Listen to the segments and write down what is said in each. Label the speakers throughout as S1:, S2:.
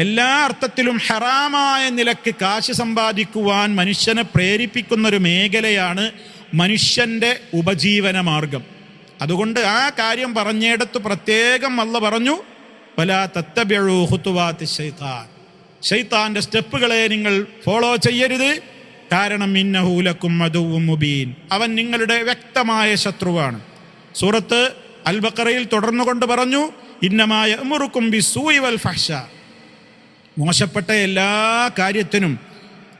S1: എല്ലാ അർത്ഥത്തിലും ഹറാമായ നിലയ്ക്ക് കാശ് സമ്പാദിക്കുവാൻ മനുഷ്യനെ പ്രേരിപ്പിക്കുന്ന ഒരു മേഖലയാണ് മനുഷ്യന്റെ ഉപജീവന മാർഗം. അതുകൊണ്ട് ആ കാര്യം പറഞ്ഞിടത്ത് പ്രത്യേകം അല്ല പറഞ്ഞു പല തത്തബിഴു ഹുത്തുവാത്തി ശൈത്താൻ. ഷെയ്ത്താന്റെ സ്റ്റെപ്പുകളെ നിങ്ങൾ ഫോളോ ചെയ്യരുത്. കാരണം ഇന്നഹൂലക്കും മധുവും മുബീൻ. അവൻ നിങ്ങളുടെ വ്യക്തമായ ശത്രുവാണ്. സൂറത്ത് അൽബക്കറയിൽ തുടർന്നുകൊണ്ട് പറഞ്ഞു ഇന്നമായ മുറുക്കും ബി സൂയിവൽ ഫഹ്ഷ. മോശപ്പെട്ട എല്ലാ കാര്യത്തിനും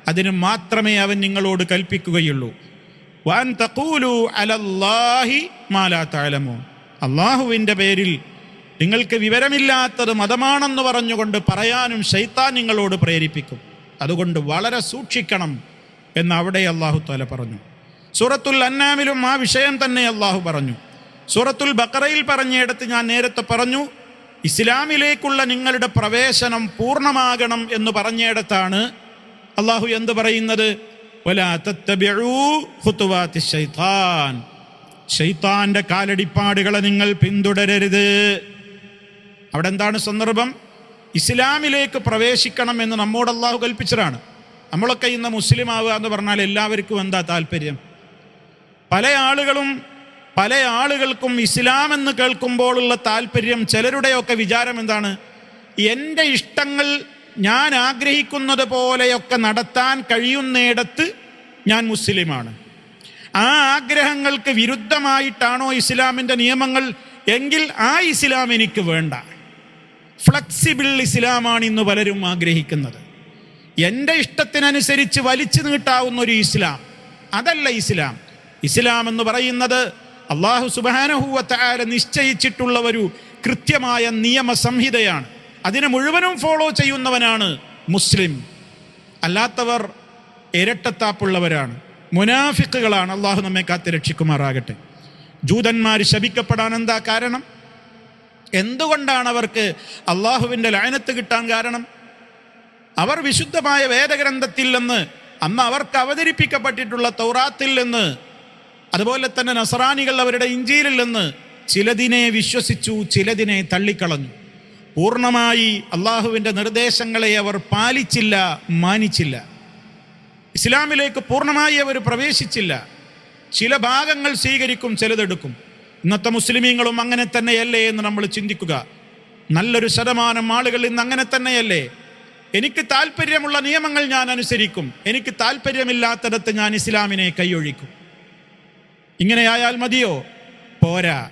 S1: അതിന് മാത്രമേ അവൻ നിങ്ങളോട് കൽപ്പിക്കുകയുള്ളൂ. വാൻ അലല്ലാഹി മാലാ അള്ളാഹുവിന്റെ പേരിൽ നിങ്ങൾക്ക് വിവരമില്ലാത്തത് മതമാണെന്ന് പറഞ്ഞുകൊണ്ട് പറയാനും ശൈത്താൻ നിങ്ങളോട് പ്രേരിപ്പിക്കും. അതുകൊണ്ട് വളരെ സൂക്ഷിക്കണം എന്ന് അവിടെ അള്ളാഹു താല പറഞ്ഞു. സൂറത്തുൽ അന്നാമിലും ആ വിഷയം തന്നെ അള്ളാഹു പറഞ്ഞു. സൂറത്തുൽ ബക്കറയിൽ പറഞ്ഞയിടത്ത് ഞാൻ നേരത്തെ പറഞ്ഞു ഇസ്ലാമിലേക്കുള്ള നിങ്ങളുടെ പ്രവേശനം പൂർണമാകണം എന്ന് പറഞ്ഞിടത്താണ് അള്ളാഹു എന്ത് പറയുന്നത്? "വലാ തത്തബിഊ ഖുതുവാത്തി ശൈത്താൻ. ഷെയ്ത്താന്റെ കാലടിപ്പാടുകളെ നിങ്ങൾ പിന്തുടരരുത്. അവിടെ എന്താണ് സന്ദർഭം? ഇസ്ലാമിലേക്ക് പ്രവേശിക്കണം എന്ന് നമ്മോട് അള്ളാഹു കൽപ്പിച്ചതാണ്. നമ്മളൊക്കെ ഇന്ന് മുസ്ലിം ആവുക എന്ന് പറഞ്ഞാൽ എല്ലാവർക്കും എന്താ താല്പര്യം? പല ആളുകളും പല ആളുകൾക്കും ഇസ്ലാം എന്ന് കേൾക്കുമ്പോഴുള്ള താല്പര്യം ചിലരുടെയൊക്കെ വിചാരം എന്താണ്? എന്റെ ഇഷ്ടങ്ങൾ ഞാൻ ആഗ്രഹിക്കുന്നത് പോലെയൊക്കെ നടത്താൻ കഴിയുന്നിടത്ത് ഞാൻ മുസ്ലിമാണ്. ആ ആഗ്രഹങ്ങൾക്ക് വിരുദ്ധമായിട്ടാണോ ഇസ്ലാമിന്റെ നിയമങ്ങൾ? എങ്കിൽ ആ ഇസ്ലാം എനിക്ക് വേണ്ട. ഫ്ലെക്സിബിൾ ഇസ്ലാമാണ് ഇന്ന് പലരും ആഗ്രഹിക്കുന്നത്. എന്റെ ഇഷ്ടത്തിനനുസരിച്ച് വലിച്ചു നീട്ടാവുന്ന ഒരു ഇസ്ലാം. അതല്ല ഇസ്ലാം. ഇസ്ലാം എന്ന് പറയുന്നത് അള്ളാഹു സുബാനഹുവത്താര നിശ്ചയിച്ചിട്ടുള്ള ഒരു കൃത്യമായ നിയമ സംഹിതയാണ് അതിനെ മുഴുവനും ഫോളോ ചെയ്യുന്നവനാണ് മുസ്ലിം. അല്ലാത്തവർ ഇരട്ടത്താപ്പുള്ളവരാണ്. മുനാഫിക്കുകളാണ് അള്ളാഹു നമ്മെ കാത്ത് രക്ഷിക്കുമാറാകട്ടെ. ജൂതന്മാർ ശപിക്കപ്പെടാൻ എന്താ കാരണം? എന്തുകൊണ്ടാണ് അവർക്ക് അള്ളാഹുവിന്റെ ലയനത്ത് കിട്ടാൻ കാരണം? അവർ വിശുദ്ധമായ വേദഗ്രന്ഥത്തിൽ നിന്ന് അന്ന് അവർക്ക് അവതരിപ്പിക്കപ്പെട്ടിട്ടുള്ള തൗറാത്തിൽ നിന്ന് അതുപോലെ തന്നെ നസറാനികൾ അവരുടെ ഇഞ്ചിയിലിൽ നിന്ന് ചിലതിനെ വിശ്വസിച്ചു ചിലതിനെ തള്ളിക്കളഞ്ഞു. പൂർണമായി അള്ളാഹുവിന്റെ നിർദ്ദേശങ്ങളെ അവർ പാലിച്ചില്ല മാനിച്ചില്ല. ഇസ്ലാമിലേക്ക് പൂർണമായി അവർ പ്രവേശിച്ചില്ല. ചില ഭാഗങ്ങൾ സ്വീകരിക്കും ചിലതെടുക്കും. ഇന്നത്തെ മുസ്ലിമീങ്ങളും അങ്ങനെ തന്നെയല്ലേ എന്ന് നമ്മൾ ചിന്തിക്കുക. നല്ലൊരു ശതമാനം ആളുകൾ ഇന്ന് അങ്ങനെ തന്നെയല്ലേ? എനിക്ക് താല്പര്യമുള്ള നിയമങ്ങൾ ഞാൻ അനുസരിക്കും. എനിക്ക് താല്പര്യമില്ലാത്തിടത്ത് ഞാൻ ഇസ്ലാമിനെ കൈയൊഴിക്കും. ഇങ്ങനെയായാൽ മതിയോ? പോരാ.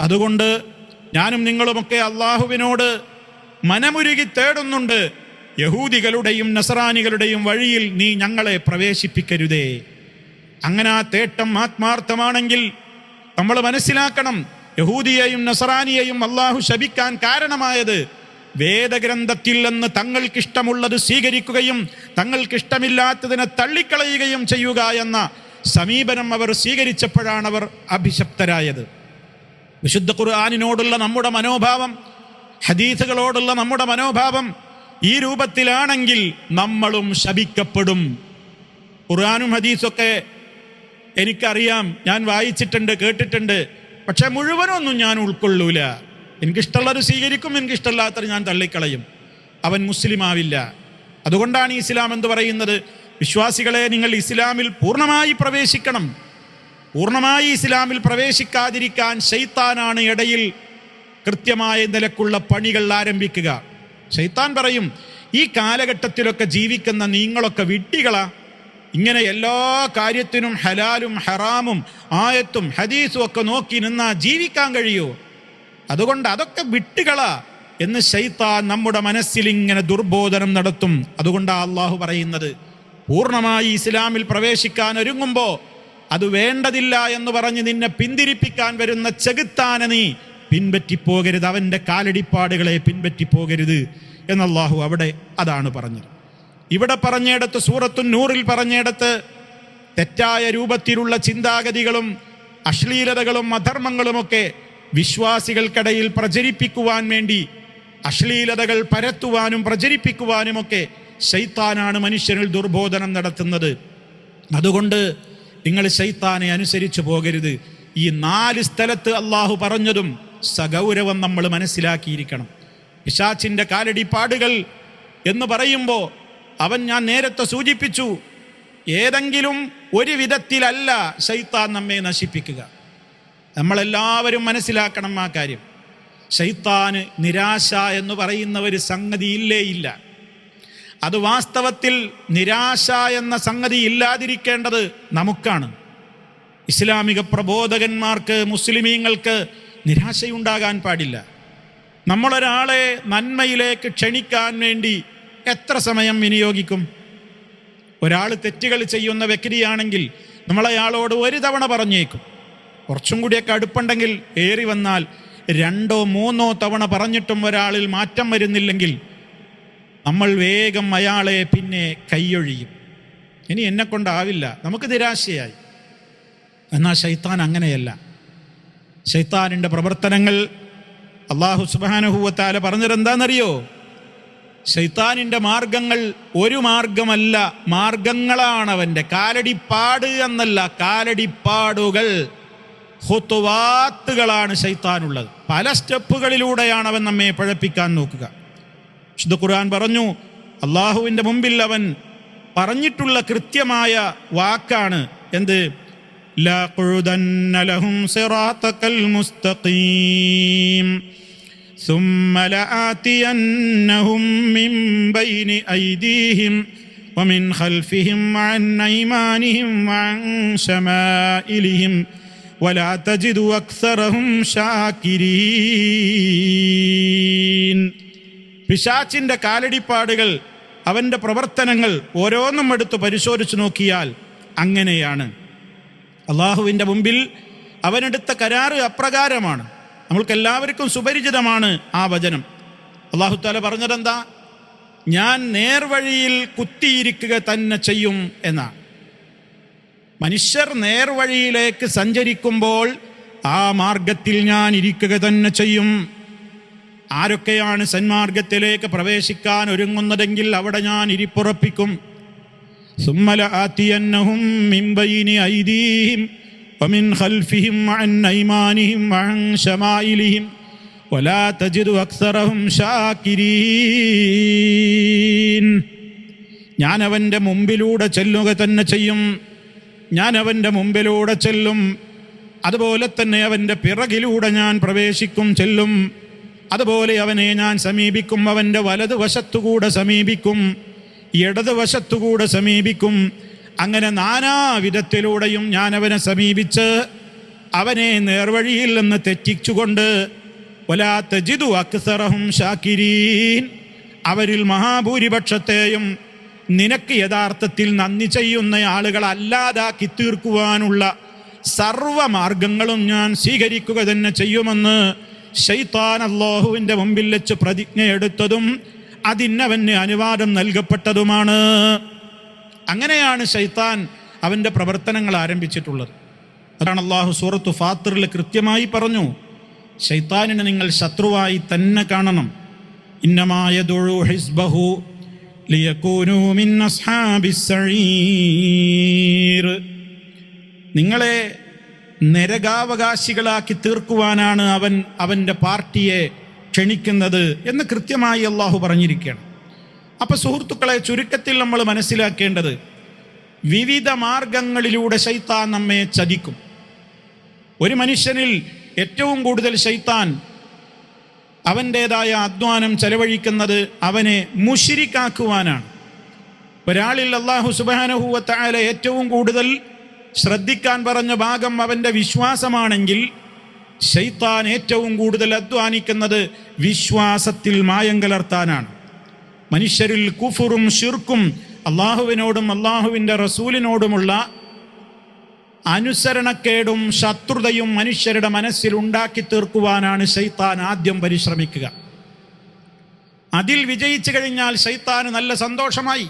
S1: അതുകൊണ്ട് ഞാനും നിങ്ങളുമൊക്കെ അള്ളാഹുവിനോട് മനമുരുകി തേടുന്നുണ്ട്. യഹൂദികളുടെയും നസറാനികളുടെയും വഴിയിൽ നീ ഞങ്ങളെ പ്രവേശിപ്പിക്കരുതേ. അങ്ങനെ ആ തേട്ടം ആത്മാർത്ഥമാണെങ്കിൽ നമ്മൾ മനസ്സിലാക്കണം യഹൂദിയെയും നസറാനിയെയും അള്ളാഹു ശപിക്കാൻ കാരണമായത് വേദഗ്രന്ഥത്തിൽ നിന്ന് തങ്ങൾക്കിഷ്ടമുള്ളത് സ്വീകരിക്കുകയും തങ്ങൾക്കിഷ്ടമില്ലാത്തതിനെ തള്ളിക്കളയുകയും ചെയ്യുക എന്ന സമീപനം അവർ സ്വീകരിച്ചപ്പോഴാണ് അവർ അഭിശപ്തരായത്. വിശുദ്ധ ഖുർആാനിനോടുള്ള നമ്മുടെ മനോഭാവം ഹദീസുകളോടുള്ള നമ്മുടെ മനോഭാവം ഈ രൂപത്തിലാണെങ്കിൽ നമ്മളും ശപിക്കപ്പെടും. ഖുർആാനും ഹദീസൊക്കെ എനിക്കറിയാം ഞാൻ വായിച്ചിട്ടുണ്ട് കേട്ടിട്ടുണ്ട്. പക്ഷെ മുഴുവനൊന്നും ഞാൻ ഉൾക്കൊള്ളൂല. എനിക്കിഷ്ടമുള്ളത് സ്വീകരിക്കും എനിക്കിഷ്ടമില്ലാത്തത് ഞാൻ തള്ളിക്കളയും. അവൻ മുസ്ലിമാവില്ല. അതുകൊണ്ടാണ് ഇസ്ലാം എന്ന് പറയുന്നത്? വിശ്വാസികളെ നിങ്ങൾ ഇസ്ലാമിൽ പൂർണമായി പ്രവേശിക്കണം. പൂർണമായി ഇസ്ലാമിൽ പ്രവേശിക്കാതിരിക്കാൻ ഷെയ്ത്താനാണ് ഇടയിൽ കൃത്യമായ നിലക്കുള്ള പണികൾ ആരംഭിക്കുക. ഷെയ്ത്താൻ പറയും ഈ കാലഘട്ടത്തിലൊക്കെ ജീവിക്കുന്ന നിങ്ങളൊക്കെ വിട്ടികളാ ഇങ്ങനെ എല്ലാ കാര്യത്തിനും ഹലാലും ഹറാമും ആയത്തും ഹദീസും ഒക്കെ നോക്കി നിന്നാ ജീവിക്കാൻ കഴിയൂ. അതുകൊണ്ട് അതൊക്കെ വിട്ടുകളാ എന്ന് ശൈത്താൻ നമ്മുടെ മനസ്സിൽ ഇങ്ങനെ ദുർബോധനം നടത്തും. അതുകൊണ്ടാണ് അള്ളാഹു പറയുന്നത് പൂർണമായി ഇസ്ലാമിൽ പ്രവേശിക്കാൻ ഒരുങ്ങുമ്പോൾ അത് വേണ്ടതില്ല എന്ന് പറഞ്ഞ് നിന്നെ പിന്തിരിപ്പിക്കാൻ വരുന്ന ചെകുത്താനെ നീ പിൻപറ്റിപ്പോകരുത്. അവന്റെ കാലടിപ്പാടുകളെ പിൻപറ്റിപ്പോകരുത് എന്ന് അള്ളാഹു അവിടെ അതാണ് പറഞ്ഞത്. ഇവിടെ പറഞ്ഞിടത്ത് സൂറത്തു നൂറിൽ പറഞ്ഞിടത്ത് തെറ്റായ രൂപത്തിലുള്ള ചിന്താഗതികളും അശ്ലീലതകളും അധർമ്മങ്ങളുമൊക്കെ വിശ്വാസികൾക്കിടയിൽ പ്രചരിപ്പിക്കുവാൻ വേണ്ടി അശ്ലീലതകൾ പരത്തുവാനും പ്രചരിപ്പിക്കുവാനുമൊക്കെ ശൈത്താനാണ് മനുഷ്യരിൽ ദുർബോധനം നടത്തുന്നത്. അതുകൊണ്ട് നിങ്ങൾ ശൈത്താനെ അനുസരിച്ചു പോകരുത്. ഈ നാല് സ്ഥലത്ത് അള്ളാഹു പറഞ്ഞതും സഗൗരവം നമ്മൾ മനസ്സിലാക്കിയിരിക്കണം. പിശാച്ചിന്റെ കാലടിപ്പാടുകൾ എന്ന് പറയുമ്പോൾ അവൻ ഞാൻ നേരത്തെ സൂചിപ്പിച്ചു ഏതെങ്കിലും ഒരു വിധത്തിലല്ല ശൈത്താൻ നമ്മെ നശിപ്പിക്കുക. നമ്മളെല്ലാവരും മനസ്സിലാക്കണം ആ കാര്യം. ശൈത്താന് നിരാശ എന്ന് പറയുന്ന ഒരു സംഗതി ഇല്ലേ ഇല്ല. അത് വാസ്തവത്തിൽ നിരാശ എന്ന സംഗതി ഇല്ലാതിരിക്കേണ്ടത് നമുക്കാണ്. ഇസ്ലാമിക പ്രബോധകന്മാർക്ക് മുസ്ലിമീങ്ങൾക്ക് നിരാശയുണ്ടാകാൻ പാടില്ല. നമ്മളൊരാളെ നന്മയിലേക്ക് ക്ഷണിക്കാൻ വേണ്ടി എത്ര സമയം വിനിയോഗിക്കും? ഒരാൾ തെറ്റുകൾ ചെയ്യുന്ന വ്യക്തിയാണെങ്കിൽ നമ്മളയാളോട് ഒരു തവണ പറഞ്ഞേക്കും. കുറച്ചും കൂടിയൊക്കെ അടുപ്പുണ്ടെങ്കിൽ ഏറി വന്നാൽ രണ്ടോ മൂന്നോ തവണ പറഞ്ഞിട്ടും ഒരാളിൽ മാറ്റം വരുന്നില്ലെങ്കിൽ നമ്മൾ വേഗം അയാളെ പിന്നെ കൈയൊഴിയും. ഇനി എന്നെ കൊണ്ടാവില്ല. നമുക്ക് നിരാശയായി. എന്നാൽ ശൈത്താൻ അങ്ങനെയല്ല. ശൈത്താനിന്റെ പ്രവർത്തനങ്ങൾ അള്ളാഹു സുബാനുഹൂവത്താല പറഞ്ഞത് എന്താണെന്നറിയോ ശൈത്താനിന്റെ മാർഗങ്ങൾ ഒരു മാർഗമല്ല. മാർഗങ്ങളാണ് അവന്റെ കാലടിപ്പാട് എന്നല്ല. കാലടിപ്പാടുകൾ ഹുത്തുവാത്തുകളാണ് ശൈത്താനുള്ളത്. പല സ്റ്റെപ്പുകളിലൂടെയാണ് അവൻ നമ്മെ പഴപ്പിക്കാൻ നോക്കുക. വിശുദ്ധ ഖുർആൻ പറഞ്ഞു അള്ളാഹുവിൻ്റെ മുമ്പിൽ അവൻ പറഞ്ഞിട്ടുള്ള കൃത്യമായ വാക്കാണ് എന്ത് لَأَقْعُدَنَّ لَهُمْ صِرَاطَكَ الْمُسْتَقِيمَ ثُمَّ لَآتِيَنَّهُمْ مِنْ بَيْنِ أَيْدِيهِمْ وَمِنْ خَلْفِهِمْ وَعَنْ أَيْمَانِهِمْ وَعَنْ شَمَائِلِهِمْ وَلَا تَجِدُ أَكْثَرَهُمْ شَاكِرِينَ പിശാച്ചിന്റെ കാലടിപ്പാടുകൾ അവന്റെ പ്രവർത്തനങ്ങൾ ഓരോന്നും എടുത്ത് പരിശോധിച്ചു നോക്കിയാൽ അങ്ങനെയാണ്. അള്ളാഹുവിന്റെ മുമ്പിൽ അവനെടുത്ത കരാറ് അപ്രകാരമാണ്. നമ്മൾക്ക് എല്ലാവർക്കും സുപരിചിതമാണ് ആ വചനം. അള്ളാഹു താല പറഞ്ഞതെന്താ? ഞാൻ നേർവഴിയിൽ കുത്തിയിരിക്കുക തന്നെ ചെയ്യും എന്നാണ് മനുഷ്യർ നേർവഴിയിലേക്ക് സഞ്ചരിക്കുമ്പോൾ ആ മാർഗത്തിൽ ഞാൻ ഇരിക്കുക തന്നെ ചെയ്യും. ആരൊക്കെയാണ് സന്മാർഗത്തിലേക്ക് പ്രവേശിക്കാൻ ഒരുങ്ങുന്നതെങ്കിൽ അവിടെ ഞാൻ ഇരിപ്പുറപ്പിക്കും സുമ്മല ആത്തിയന്നഹും മിമ്പയിനി ഐദീഹിം ومن خلفهم عن أيمانهم وعن شمائلهم ولا تجد أكثرهم شاكرين ഞാൻ അവൻ്റെ മുമ്പിലൂടെ ചെല്ലുക തന്നെ ചെയ്യും ഞാൻ അവൻ്റെ മുമ്പിലൂടെ ചെല്ലും അതുപോലെ തന്നെ അവൻ്റെ പിറകിലൂടെ ഞാൻ പ്രവേശിക്കും ചെല്ലും അതുപോലെ അവനെ ഞാൻ സമീപിക്കും അവന്റെ വലതുവശത്തുകൂടെ സമീപിക്കും ഇടതുവശത്തുകൂടെ സമീപിക്കും. അങ്ങനെ നാനാവിധത്തിലൂടെയും ഞാൻ അവനെ സമീപിച്ച് അവനെ നേർവഴിയിൽ നിന്ന് തെറ്റിച്ചുകൊണ്ട് ഒലാത്ത ജിതു അക്സറഹും ഷാക്കിരീൻ അവരിൽ മഹാഭൂരിപക്ഷത്തെയും നിനക്ക് യഥാർത്ഥത്തിൽ നന്ദി ചെയ്യുന്ന ആളുകൾ അല്ലാതാക്കി തീർക്കുവാനുള്ള സർവമാർഗങ്ങളും ഞാൻ സ്വീകരിക്കുക തന്നെ ചെയ്യുമെന്ന് ഷെയ്ത്താൻ അള്ളാഹുവിന്റെ മുമ്പിൽ വെച്ച് പ്രതിജ്ഞ എടുത്തതും അതിനവന് അനുവാദം നൽകപ്പെട്ടതുമാണ്. അങ്ങനെയാണ് ഷെയ്ത്താൻ അവന്റെ പ്രവർത്തനങ്ങൾ ആരംഭിച്ചിട്ടുള്ളത്. അതാണ് അള്ളാഹു സൂറത്ത് ഫാത്തിറിൽ കൃത്യമായി പറഞ്ഞു ഷെയ്ത്താനിനെ നിങ്ങൾ ശത്രുവായി തന്നെ കാണണം. ഇന്നമായ ഹിസ്ബഹു നിങ്ങളെ നരകാവകാശികളാക്കി തീർക്കുവാനാണ് അവൻ അവന്റെ പാർട്ടിയെ ക്ഷണിക്കുന്നത് എന്ന് കൃത്യമായി അള്ളാഹു പറഞ്ഞിരിക്കുകയാണ്. അപ്പോൾ സുഹൃത്തുക്കളെ ചുരുക്കത്തിൽ നമ്മൾ മനസ്സിലാക്കേണ്ടത് വിവിധ മാർഗങ്ങളിലൂടെ ശൈത്താൻ നമ്മെ ചതിക്കും. ഒരു മനുഷ്യനിൽ ഏറ്റവും കൂടുതൽ ശൈത്താൻ അവന്റേതായ അധ്വാനം ചെലവഴിക്കുന്നത് അവനെ മുഷിരിക്കാക്കുവാനാണ്. ഒരാളിൽ അള്ളാഹു സുബാനഹുവത്തായ ഏറ്റവും കൂടുതൽ ശ്രദ്ധിക്കാൻ പറഞ്ഞ ഭാഗം അവന്റെ വിശ്വാസമാണെങ്കിൽ ശൈത്താൻ ഏറ്റവും കൂടുതൽ അധ്വാനിക്കുന്നത് വിശ്വാസത്തിൽ മായം കലർത്താനാണ്. മനുഷ്യരിൽ കുഫുറും ഷിർക്കും അള്ളാഹുവിനോടും അള്ളാഹുവിന്റെ റസൂലിനോടുമുള്ള അനുസരണക്കേടും ശത്രുതയും മനുഷ്യരുടെ മനസ്സിൽ ഉണ്ടാക്കി തീർക്കുവാനാണ് ശൈത്താൻ ആദ്യം പരിശ്രമിക്കുക. അതിൽ വിജയിച്ചു കഴിഞ്ഞാൽ ശൈത്താന് നല്ല സന്തോഷമായി.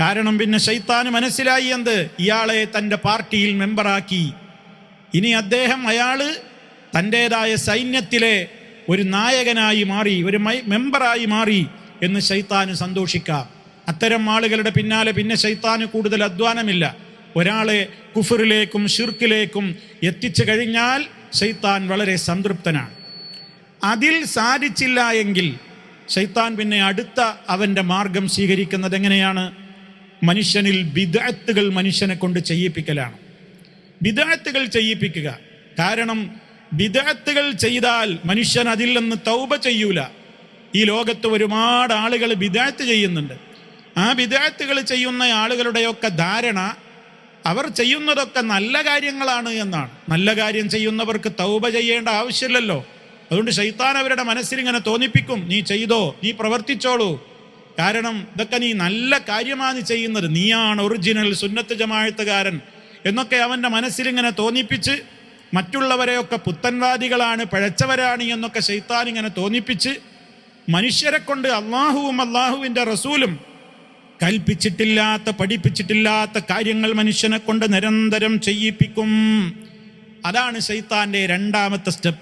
S1: കാരണം പിന്നെ ശൈത്താന് മനസ്സിലായി എന്ത്? ഇയാളെ തന്റെ പാർട്ടിയിൽ മെമ്പറാക്കി. ഇനി അദ്ദേഹം അയാൾ തന്റേതായ സൈന്യത്തിലെ ഒരു നായകനായി മാറി ഒരു മെമ്പറായി മാറി എന്ന് ശൈത്താന് സന്തോഷിക്കാം. അത്തരം ആളുകളുടെ പിന്നാലെ പിന്നെ ശൈത്താന് കൂടുതൽ അധ്വാനമില്ല. ഒരാളെ കുഫറിലേക്കും ഷിർക്കിലേക്കും എത്തിച്ചു കഴിഞ്ഞാൽ ശൈത്താൻ വളരെ സംതൃപ്തനാണ്. അതിൽ സാധിച്ചില്ല എങ്കിൽ ശൈത്താൻ പിന്നെ അടുത്ത അവന്റെ മാർഗം സ്വീകരിക്കുന്നത് എങ്ങനെയാണ്? മനുഷ്യനിൽ ബിദാത്തുകൾ മനുഷ്യനെ കൊണ്ട് ചെയ്യിപ്പിക്കലാണ്. ബിദാത്തുകൾ ചെയ്യിപ്പിക്കുക. കാരണം ബിദാത്തുകൾ ചെയ്താൽ മനുഷ്യൻ അതിൽ നിന്ന് തൗബ ചെയ്യൂല. ഈ ലോകത്ത് ഒരുപാട് ആളുകൾ ബിദാത്ത് ചെയ്യുന്നുണ്ട്. ആ ബിദാത്തുകൾ ചെയ്യുന്ന ആളുകളുടെയൊക്കെ ധാരണ അവർ ചെയ്യുന്നതൊക്കെ നല്ല കാര്യങ്ങളാണ് എന്നാണ്. നല്ല കാര്യം ചെയ്യുന്നവർക്ക് തൗബ ചെയ്യേണ്ട ആവശ്യമില്ലല്ലോ. അതുകൊണ്ട് ശൈത്താൻ അവരുടെ മനസ്സിൽ ഇങ്ങനെ തോന്നിപ്പിക്കും. നീ ചെയ്തോ? നീ പ്രവർത്തിച്ചോളൂ. കാരണം ഇതൊക്കെ നീ നല്ല കാര്യമാണ് ചെയ്യുന്നത്. നീയാണ് ഒറിജിനൽ സുന്നത്ത് ജമാഴത്തുകാരൻ എന്നൊക്കെ അവന്റെ മനസ്സിൽ ഇങ്ങനെ തോന്നിപ്പിച്ച് മറ്റുള്ളവരെയൊക്കെ പുത്തൻവാദികളാണ് പഴച്ചവരാണ് എന്നൊക്കെ ശൈത്താൻ ഇങ്ങനെ തോന്നിപ്പിച്ച് മനുഷ്യരെ കൊണ്ട് അള്ളാഹുവും അള്ളാഹുവിന്റെ റസൂലും കൽപ്പിച്ചിട്ടില്ലാത്ത പഠിപ്പിച്ചിട്ടില്ലാത്ത കാര്യങ്ങൾ മനുഷ്യനെ കൊണ്ട് നിരന്തരം ചെയ്യിപ്പിക്കും. അതാണ് ശൈത്താന്റെ രണ്ടാമത്തെ സ്റ്റെപ്പ്.